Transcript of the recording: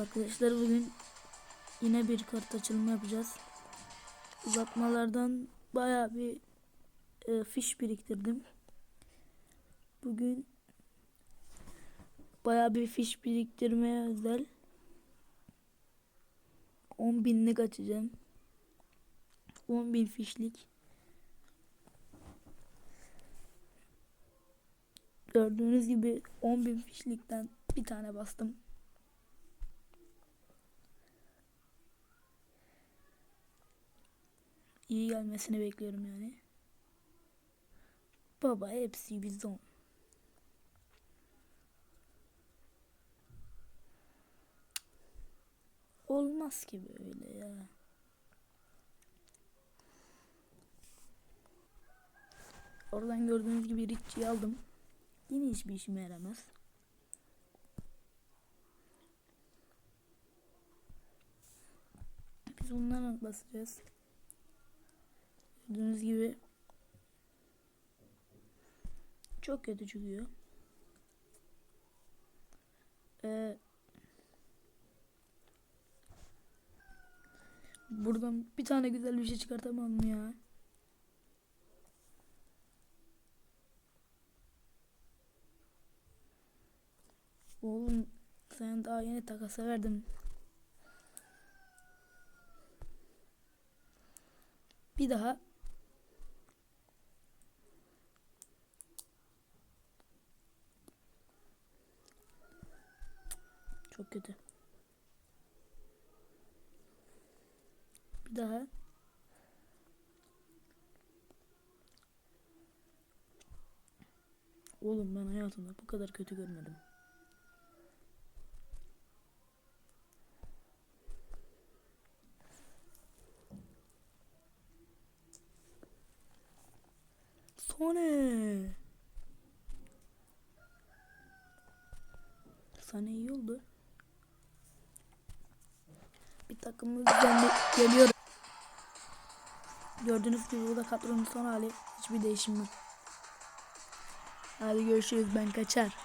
Arkadaşlar bugün yine bir kart açılımı yapacağız. Uzatmalardan baya bir e, fiş biriktirdim. Bugün baya bir fiş biriktirmeye özel 10 binlik açacağım. 10 bin fişlik. Gördüğünüz gibi 10 bin fişlikten bir tane bastım. İyi gelmesini bekliyorum yani. Baba hepsi bizon. Olmaz ki böyle ya. Oradan gördüğünüz gibi Richie'yi aldım. Yine hiçbir işime yaramaz. Biz bunlara basacağız. Gördüğünüz gibi çok kötü çıkıyor. Ee, buradan bir tane güzel bir şey çıkartamam mı ya? Oğlum sen daha yeni takasa verdim. Bir daha Çok kötü. Bir daha. Oğlum ben hayatımda bu kadar kötü görmedim. Sone. Sana iyi oldu. Bir takımımız düzenli geliyor. Gördüğünüz gibi burada kadronun son hali. Hiçbir değişim yok. Hadi görüşürüz ben kaçar.